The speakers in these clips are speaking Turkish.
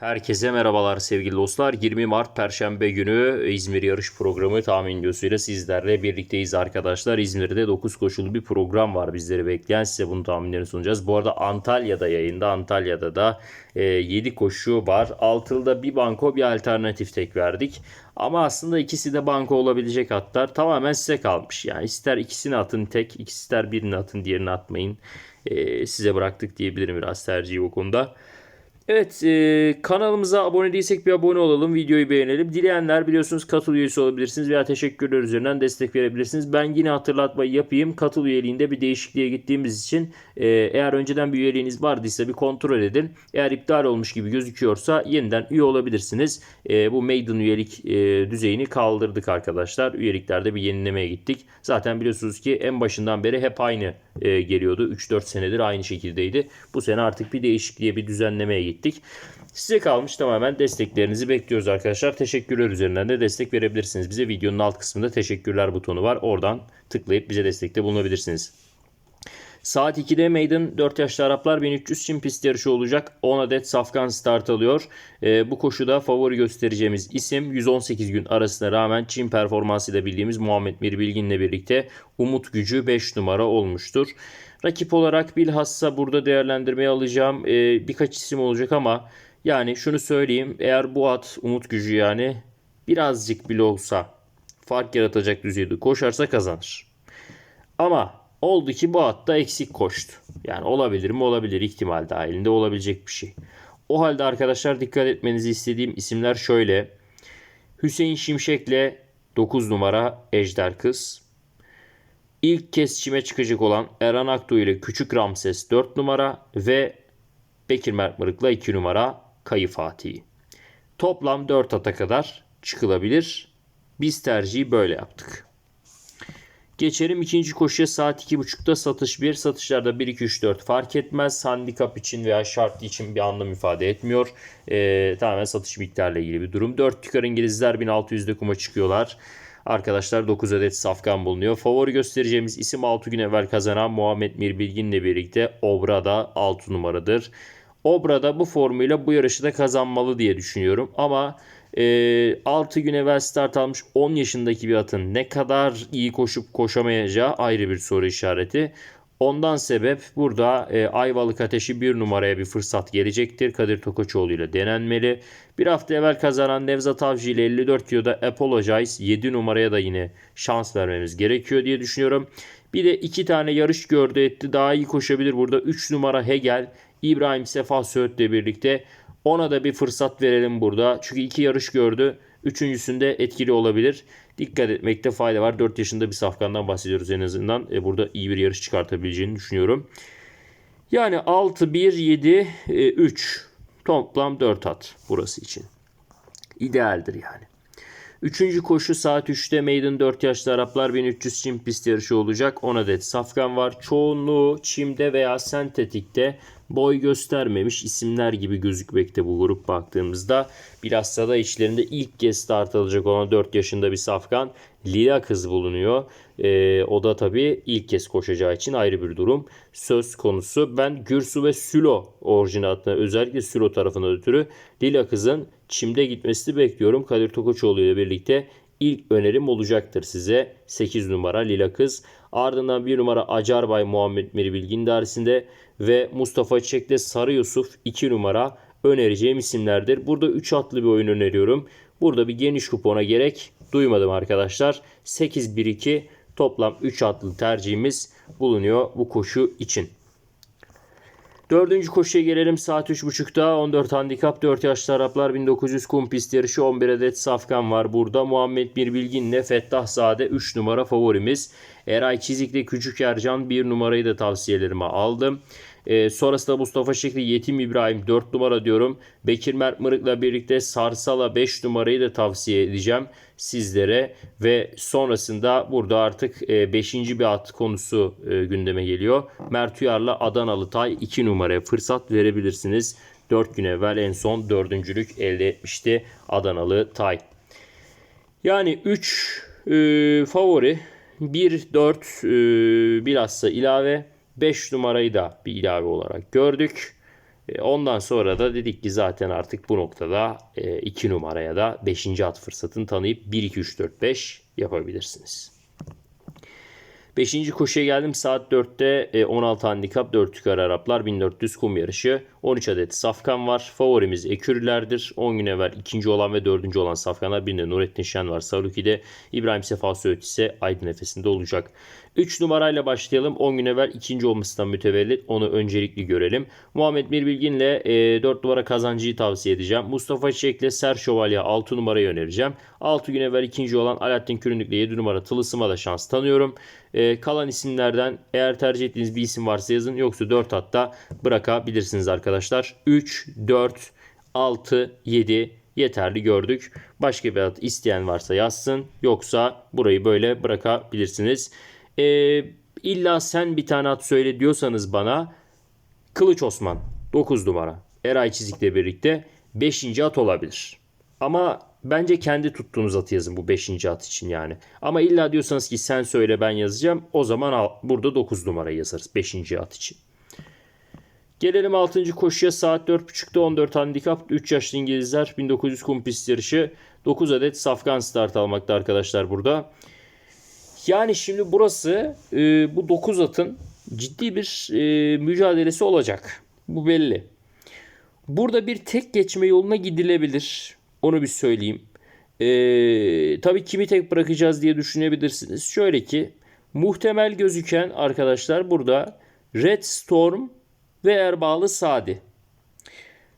Herkese merhabalar sevgili dostlar. 20 Mart Perşembe günü İzmir yarış programı tahmin videosuyla sizlerle birlikteyiz arkadaşlar. İzmir'de 9 koşulu bir program var bizleri bekleyen. Size bunu tahminlerini sunacağız. Bu arada Antalya'da yayında. Antalya'da da e, 7 koşu var. Altılıda bir banko bir alternatif tek verdik. Ama aslında ikisi de banko olabilecek hatlar. Tamamen size kalmış. Yani ister ikisini atın tek, ister birini atın diğerini atmayın. E, size bıraktık diyebilirim biraz tercihi bu konuda. Evet e, kanalımıza abone değilsek bir abone olalım. Videoyu beğenelim. Dileyenler biliyorsunuz katıl üyesi olabilirsiniz veya teşekkürler üzerinden destek verebilirsiniz. Ben yine hatırlatmayı yapayım. Katıl üyeliğinde bir değişikliğe gittiğimiz için e, eğer önceden bir üyeliğiniz vardıysa bir kontrol edin. Eğer iptal olmuş gibi gözüküyorsa yeniden üye olabilirsiniz. E, bu Maiden üyelik e, düzeyini kaldırdık arkadaşlar. Üyeliklerde bir yenilemeye gittik. Zaten biliyorsunuz ki en başından beri hep aynı e, geliyordu. 3-4 senedir aynı şekildeydi. Bu sene artık bir değişikliğe bir düzenlemeye gittik. Size kalmış tamamen desteklerinizi bekliyoruz arkadaşlar. Teşekkürler üzerinden de destek verebilirsiniz. Bize videonun alt kısmında teşekkürler butonu var. Oradan tıklayıp bize destekte bulunabilirsiniz. Saat 2'de Maiden 4 yaşlı Araplar 1300 Çin pist yarışı olacak. 10 adet safkan start alıyor. E, bu koşuda favori göstereceğimiz isim 118 gün arasına rağmen Çin performansıyla bildiğimiz Muhammed Mir Bilgin'le birlikte Umut Gücü 5 numara olmuştur. Rakip olarak bilhassa burada değerlendirmeye alacağım e, birkaç isim olacak ama yani şunu söyleyeyim eğer bu at Umut Gücü yani birazcık bile olsa fark yaratacak düzeyde koşarsa kazanır. Ama oldu ki bu atta eksik koştu. Yani olabilir mi olabilir ihtimal dahilinde olabilecek bir şey. O halde arkadaşlar dikkat etmenizi istediğim isimler şöyle. Hüseyin Şimşek'le 9 numara Ejder Kız. İlk kez çime çıkacak olan Eren Akdoğu ile Küçük Ramses 4 numara ve Bekir Mertmırık'la 2 numara Kayı Fatih. Toplam 4 ata kadar çıkılabilir. Biz tercihi böyle yaptık. Geçelim ikinci koşuya saat 2.30'da satış 1. Satışlarda 1-2-3-4 fark etmez. Handikap için veya şartlı için bir anlam ifade etmiyor. Ee, tamamen satış miktarıyla ilgili bir durum. 4 tükar İngilizler 1600'de kuma çıkıyorlar. Arkadaşlar 9 adet safkan bulunuyor. Favori göstereceğimiz isim 6 gün evvel kazanan Muhammed Mir Bilgin'le birlikte Obra'da 6 numaradır. Obra'da bu formuyla bu yarışı da kazanmalı diye düşünüyorum. Ama e, 6 gün evvel start almış 10 yaşındaki bir atın ne kadar iyi koşup koşamayacağı ayrı bir soru işareti. Ondan sebep burada e, Ayvalık Ateşi bir numaraya bir fırsat gelecektir. Kadir Tokoçoğlu ile denenmeli. Bir hafta evvel kazanan Nevzat Avcı ile 54 kiloda Apologize 7 numaraya da yine şans vermemiz gerekiyor diye düşünüyorum. Bir de iki tane yarış gördü etti. Daha iyi koşabilir burada. 3 numara Hegel, İbrahim Sefa Söğüt'le birlikte. Ona da bir fırsat verelim burada. Çünkü iki yarış gördü. Üçüncüsünde etkili olabilir. Dikkat etmekte fayda var. 4 yaşında bir safkandan bahsediyoruz en azından. E, burada iyi bir yarış çıkartabileceğini düşünüyorum. Yani 6, 1, 7, 3. Toplam 4 at burası için. İdealdir yani. Üçüncü koşu saat 3'te Maiden 4 yaşlı Araplar 1300 çim pist yarışı olacak. 10 adet safkan var. Çoğunluğu çimde veya sentetikte boy göstermemiş isimler gibi gözükmekte bu grup baktığımızda. Bilhassa da içlerinde ilk kez start alacak olan 4 yaşında bir safkan Lila kız bulunuyor. Ee, o da tabii ilk kez koşacağı için ayrı bir durum. Söz konusu ben Gürsu ve Sülo orijinal adına özellikle Sülo tarafından ötürü Lila kızın çimde gitmesini bekliyorum. Kadir Tokoçoğlu ile birlikte ilk önerim olacaktır size. 8 numara Lila Kız. Ardından 1 numara Acarbay Muhammed Miri Bilgin dairesinde ve Mustafa Çiçek'te Sarı Yusuf 2 numara önereceğim isimlerdir. Burada 3 atlı bir oyun öneriyorum. Burada bir geniş kupona gerek duymadım arkadaşlar. 8-1-2 toplam 3 atlı tercihimiz bulunuyor bu koşu için. Dördüncü koşuya gelelim saat 3.30'da 14 handikap 4 yaşlı Araplar 1900 kum pist yarışı 11 adet safkan var burada. Muhammed Bir Bilgin'le Fettah Sade 3 numara favorimiz. Eray Çizik'le Küçük Ercan 1 numarayı da tavsiyelerime aldım. E, sonrasında Mustafa Şekli Yetim İbrahim 4 numara diyorum. Bekir Mert Mırık'la birlikte Sarsala 5 numarayı da tavsiye edeceğim sizlere. Ve sonrasında burada artık 5. E, bir at konusu e, gündeme geliyor. Mert Uyar'la Adanalı Tay 2 numaraya fırsat verebilirsiniz. 4 gün evvel en son dördüncülük elde etmişti Adanalı Tay. Yani 3 e, favori 1-4 e, bilhassa ilave 5 numarayı da bir ilave olarak gördük. E, Ondan sonra da dedik ki zaten artık bu noktada 2 numaraya da 5. at fırsatını tanıyıp 1 2 3 4 5 yapabilirsiniz. Beşinci koşuya geldim saat 4'te e, 16 handikap 4 tükar Araplar 1400 kum yarışı. 13 adet safkan var. Favorimiz ekürülerdir. 10 gün evvel ikinci olan ve dördüncü olan safkanlar birinde Nurettin Şen var. Saruki'de İbrahim Sefa Söğüt ise Aydın Efes'inde olacak. 3 numarayla başlayalım. 10 gün evvel ikinci olmasından mütevellit onu öncelikli görelim. Muhammed Mirbilgin'le e, 4 numara kazancıyı tavsiye edeceğim. Mustafa Çiçek'le Ser Şövalye 6 numarayı önereceğim. 6 gün evvel ikinci olan Alaaddin Kürünlük'le 7 numara Tılısım'a da şans tanıyorum. E, kalan isimlerden eğer tercih ettiğiniz bir isim varsa yazın. Yoksa 4 hatta bırakabilirsiniz arkadaşlar. 3, 4, 6, 7 yeterli gördük. Başka bir at isteyen varsa yazsın. Yoksa burayı böyle bırakabilirsiniz. Ee, illa sen bir tane at söyle diyorsanız bana Kılıç Osman 9 numara. Eray Çizik'le birlikte 5. at olabilir. Ama bence kendi tuttuğunuz atı yazın bu 5. at için yani. Ama illa diyorsanız ki sen söyle ben yazacağım. O zaman al, burada 9 numarayı yazarız 5. at için. Gelelim 6. koşuya saat 4.30'da 14 handikap 3 yaşlı İngilizler 1900 kum pist yarışı 9 adet safkan start almakta arkadaşlar burada. Yani şimdi burası e, bu 9 atın ciddi bir e, mücadelesi olacak. Bu belli. Burada bir tek geçme yoluna gidilebilir. Onu bir söyleyeyim. E, tabii kimi tek bırakacağız diye düşünebilirsiniz. Şöyle ki muhtemel gözüken arkadaşlar burada Red Storm ve Erbağlı Sadi.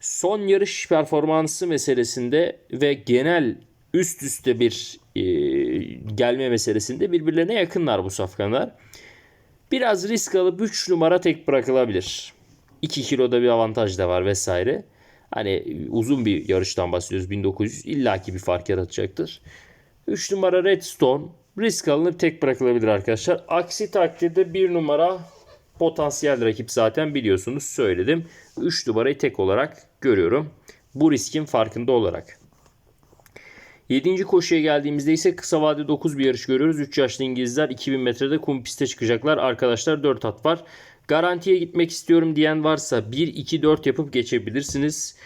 Son yarış performansı meselesinde ve genel üst üste bir e, gelme meselesinde birbirlerine yakınlar bu safkanlar. Biraz risk alıp 3 numara tek bırakılabilir. 2 kiloda bir avantaj da var vesaire. Hani uzun bir yarıştan bahsediyoruz 1900 illaki bir fark yaratacaktır. 3 numara Redstone risk alınıp tek bırakılabilir arkadaşlar. Aksi takdirde 1 numara potansiyel rakip zaten biliyorsunuz söyledim. 3 numarayı tek olarak görüyorum. Bu riskin farkında olarak. 7. koşuya geldiğimizde ise kısa vade 9 bir yarış görüyoruz. 3 yaşlı İngilizler 2000 metrede kum piste çıkacaklar. Arkadaşlar 4 at var. Garantiye gitmek istiyorum diyen varsa 1-2-4 yapıp geçebilirsiniz.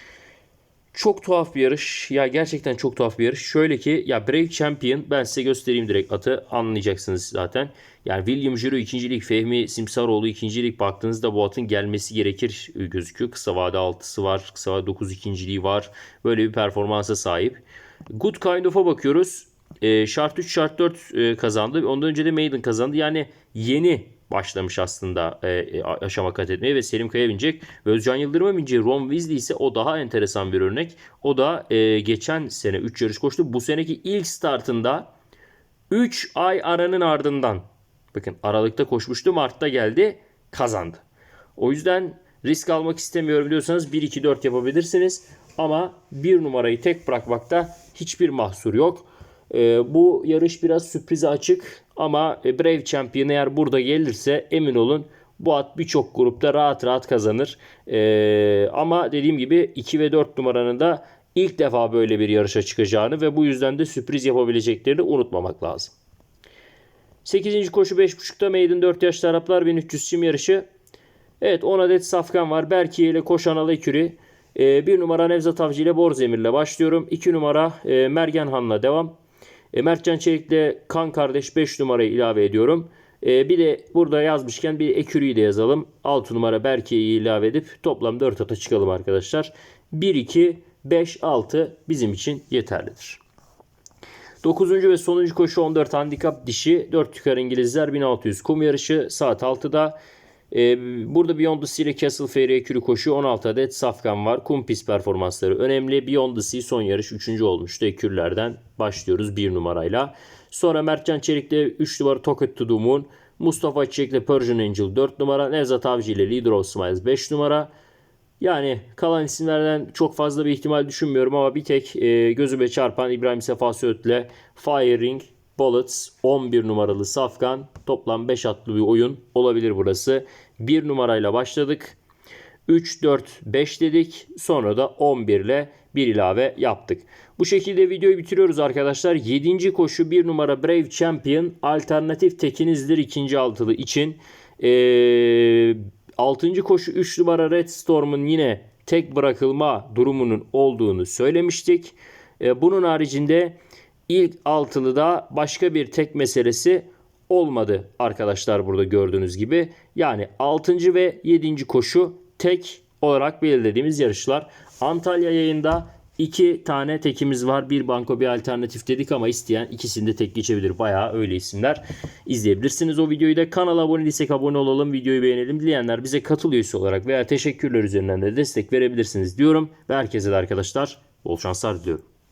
Çok tuhaf bir yarış. Ya gerçekten çok tuhaf bir yarış. Şöyle ki ya Brave Champion ben size göstereyim direkt atı anlayacaksınız zaten. Yani William Jiro ikincilik, Fehmi Simsaroğlu ikincilik baktığınızda bu atın gelmesi gerekir gözüküyor. Kısa vade 6'sı var. Kısa vade 9 ikinciliği var. Böyle bir performansa sahip. Good Kind of'a bakıyoruz. E, şart 3 şart 4 e, kazandı. Ondan önce de Maiden kazandı. Yani yeni başlamış aslında e, aşama kat etmeye ve Selim Kaya binecek. Ve Özcan Yıldırım'a bineceği Ron Weasley ise o daha enteresan bir örnek. O da e, geçen sene 3 yarış koştu. Bu seneki ilk startında 3 ay aranın ardından bakın Aralık'ta koşmuştu Mart'ta geldi kazandı. O yüzden risk almak istemiyorum diyorsanız 1-2-4 yapabilirsiniz. Ama bir numarayı tek bırakmakta hiçbir mahsur yok. E, bu yarış biraz sürprize açık ama Brave Champion eğer burada gelirse emin olun bu at birçok grupta rahat rahat kazanır. E, ama dediğim gibi 2 ve 4 numaranın da ilk defa böyle bir yarışa çıkacağını ve bu yüzden de sürpriz yapabileceklerini unutmamak lazım. 8. koşu 5.5'ta Maiden 4 yaşlı Araplar 1300 sim yarışı. Evet 10 adet safkan var. Berkiye ile Koşan Aleküri. E, bir numara Nevzat Avcı ile Borzemir'le başlıyorum. 2 numara e, Mergenhan'la devam. E, Mertcan Çelik'le Kan Kardeş 5 numarayı ilave ediyorum. E, bir de burada yazmışken bir Ekürü'yü de yazalım. 6 numara Berke'yi ilave edip toplam 4 ata çıkalım arkadaşlar. 1, 2, 5, 6 bizim için yeterlidir. 9. ve sonuncu koşu 14 handikap dişi 4 yukarı İngilizler 1600 kum yarışı saat 6'da. Ee, burada Beyond the Sea ile Castle Ferry ekürü koşu 16 adet safkan var. Kum pist performansları önemli. Beyond the Sea son yarış 3. olmuştu. Ekürlerden başlıyoruz 1 numarayla. Sonra Mertcan Çelik'le 3 numara Toket to the Moon. Mustafa Çiçek'le Persian Angel 4 numara. Nevzat Avcı ile Leader of Smiles 5 numara. Yani kalan isimlerden çok fazla bir ihtimal düşünmüyorum ama bir tek e, gözüme çarpan İbrahim Sefa Söğüt'le Firing Bullets 11 numaralı Safkan toplam 5 atlı bir oyun olabilir burası. 1 numarayla başladık. 3, 4, 5 dedik. Sonra da 11 ile bir ilave yaptık. Bu şekilde videoyu bitiriyoruz arkadaşlar. 7. koşu 1 numara Brave Champion alternatif tekinizdir ikinci altılı için. Ee, 6. koşu 3 numara Red Storm'un yine tek bırakılma durumunun olduğunu söylemiştik. E, bunun haricinde ilk altılıda başka bir tek meselesi olmadı arkadaşlar burada gördüğünüz gibi. Yani 6. ve 7. koşu tek olarak belirlediğimiz yarışlar. Antalya yayında iki tane tekimiz var. Bir banko bir alternatif dedik ama isteyen ikisini de tek geçebilir. Bayağı öyle isimler izleyebilirsiniz. O videoyu da kanala abone değilsek abone olalım. Videoyu beğenelim. Dileyenler bize katıl üyesi olarak veya teşekkürler üzerinden de destek verebilirsiniz diyorum. Ve herkese de arkadaşlar bol şanslar diliyorum.